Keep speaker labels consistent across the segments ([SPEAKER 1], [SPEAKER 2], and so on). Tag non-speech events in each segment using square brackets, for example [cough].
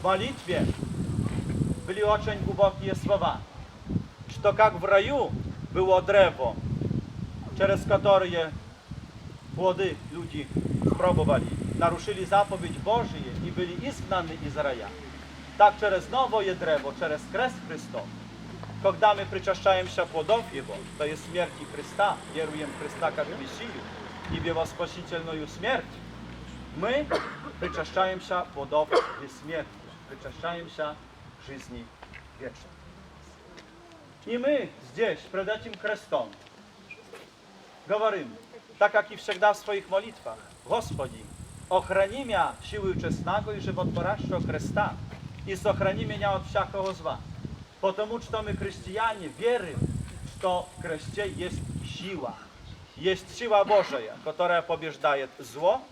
[SPEAKER 1] В молитве были очень глубокие слова, что как в раю было древо, через которое плоды люди пробовали, нарушили заповедь Божию и были изгнаны из рая. Так через новое древо, через крест Христов, когда мы причащаемся плодов Его, то есть смерти Христа, веруем в Христа как Мессию и в Его спасительную смерть, мы причащаемся плодов бессмертия, причащаемся жизни вечной. И мы здесь, пред этим крестом, говорим, так как и всегда в своих молитвах, Господи, охрани меня силою честного и животворящего креста, и сохрани меня от всякого зла. Потому что мы, христиане, верим, что в кресте есть сила. Есть сила Божия, которая побеждает зло,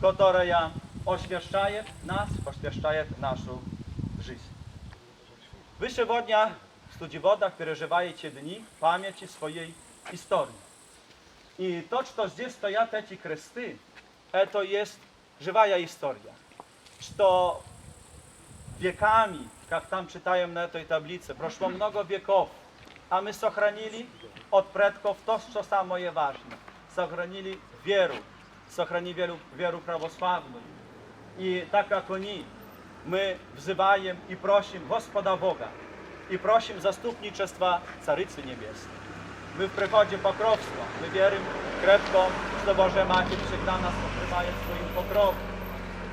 [SPEAKER 1] которая освящает нас, освящает нашу жизнь. Wy сегодня в студиводах переживаете дни памяти своей истории. И то, что здесь стоят эти кресты, это есть живая история. Что веками, как там читаем на этой таблице, прошло много веков, а мы сохранили от предков то, что самое важное. Сохранили веру, сохранили веру, веру православную. И так как они, мы взываем и просим Господа Бога, и просим заступничества Царицы Небесной. Мы в приходе покровства, мы верим крепко, что Божья Матерь всегда нас покрывает своим покровом.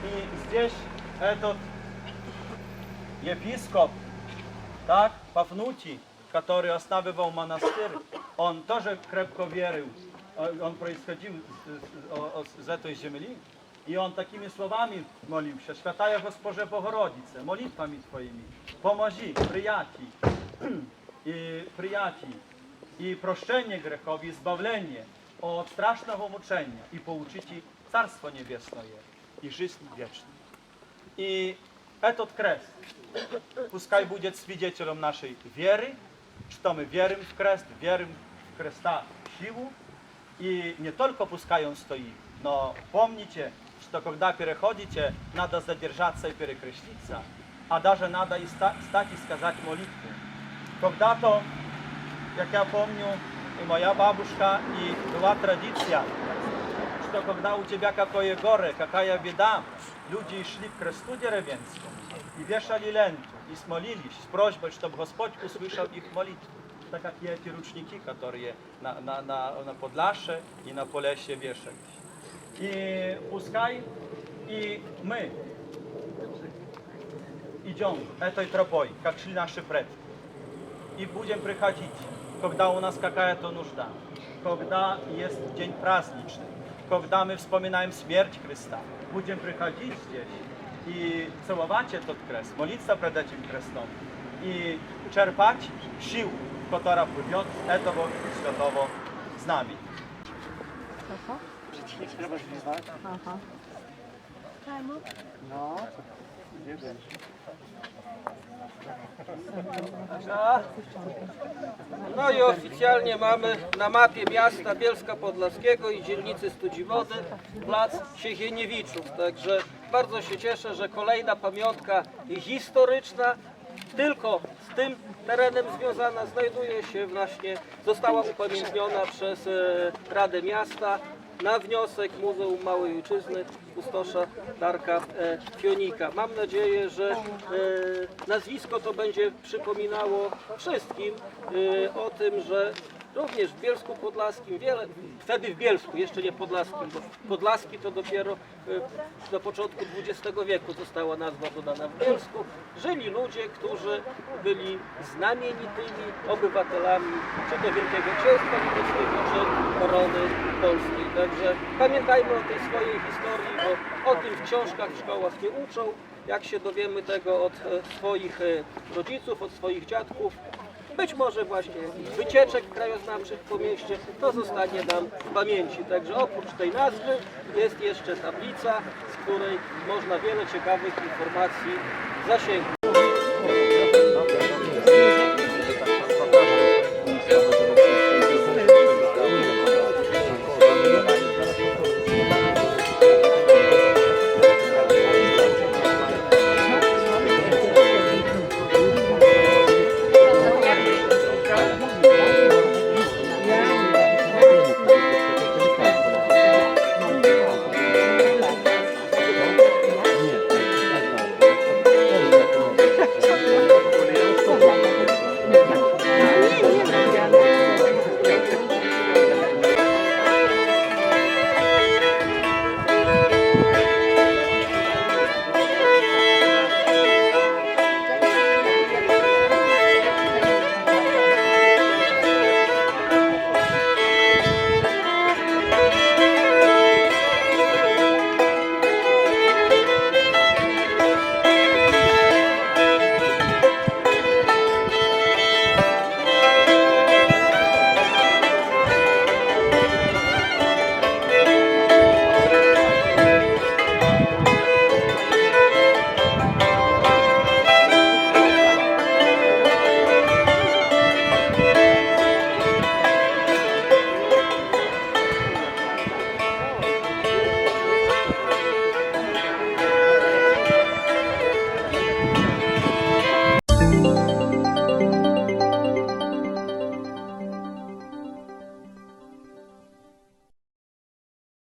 [SPEAKER 1] И здесь этот епископ, так, Пафнутий, который оставил монастырь, он тоже крепко верил, Э, он происходил с- с- о- с этой земли, и он такими словами молился, Святая Госпоже Богородице, молитвами Твоими, поможи приятий [clears throat] и приятий и прощение грехов, и избавление от страшного мучения, и получите Царство Небесное и жизнь вечную. И этот крест пускай будет свидетелем нашей веры, что мы верим в крест, верим в креста силу, и не только пускай он стоит, но помните, что когда переходите, надо задержаться и перекреститься, а даже надо и ста- стать и сказать молитву. Когда-то, как я помню, и моя бабушка, и была традиция, что когда у тебя какое горе, какая беда, люди шли к кресту деревенскому и вешали ленту, и смолились с просьбой, чтобы Господь услышал их молитву. Так как и эти ручники, которые на, на, на, на Подляше и на Полесе вешались. И пускай и мы идем этой тропой, как шли наши предки и будем приходить, когда у нас какая-то нужда, когда есть день праздничный, когда мы вспоминаем смерть Христа. Будем приходить здесь и целовать этот крест, молиться пред этим крестом и черпать силу, которая плывет с этого святого знамени.
[SPEAKER 2] Aha.
[SPEAKER 3] No i oficjalnie mamy na mapie miasta Bielska Podlaskiego i dzielnicy Studziwody plac Siechieniewiczów. Także bardzo się cieszę, że kolejna pamiątka historyczna tylko z tym terenem związana znajduje się właśnie, została upamiętniona przez e, Radę Miasta na wniosek Muzeum Małej Ojczyzny Pustosza Darka e, Fionika. Mam nadzieję, że e, nazwisko to będzie przypominało wszystkim e, o tym, że również w Bielsku Podlaskim, wiele, wtedy w Bielsku, jeszcze nie Podlaskim, bo Podlaski to dopiero e, na początku XX wieku została nazwa dodana w Bielsku, żyli ludzie, którzy byli znamienitymi obywatelami czy to Wielkiego Księstwa Niemieckiego, czy Korony Polskiej. Także pamiętajmy o tej swojej historii, bo o tym w książkach w szkołach nie uczą. Jak się dowiemy tego od e, swoich e, rodziców, od swoich dziadków, być może właśnie wycieczek krajoznawczych po mieście, to zostanie nam w pamięci. Także oprócz tej nazwy jest jeszcze tablica, z której można wiele ciekawych informacji zasięgnąć.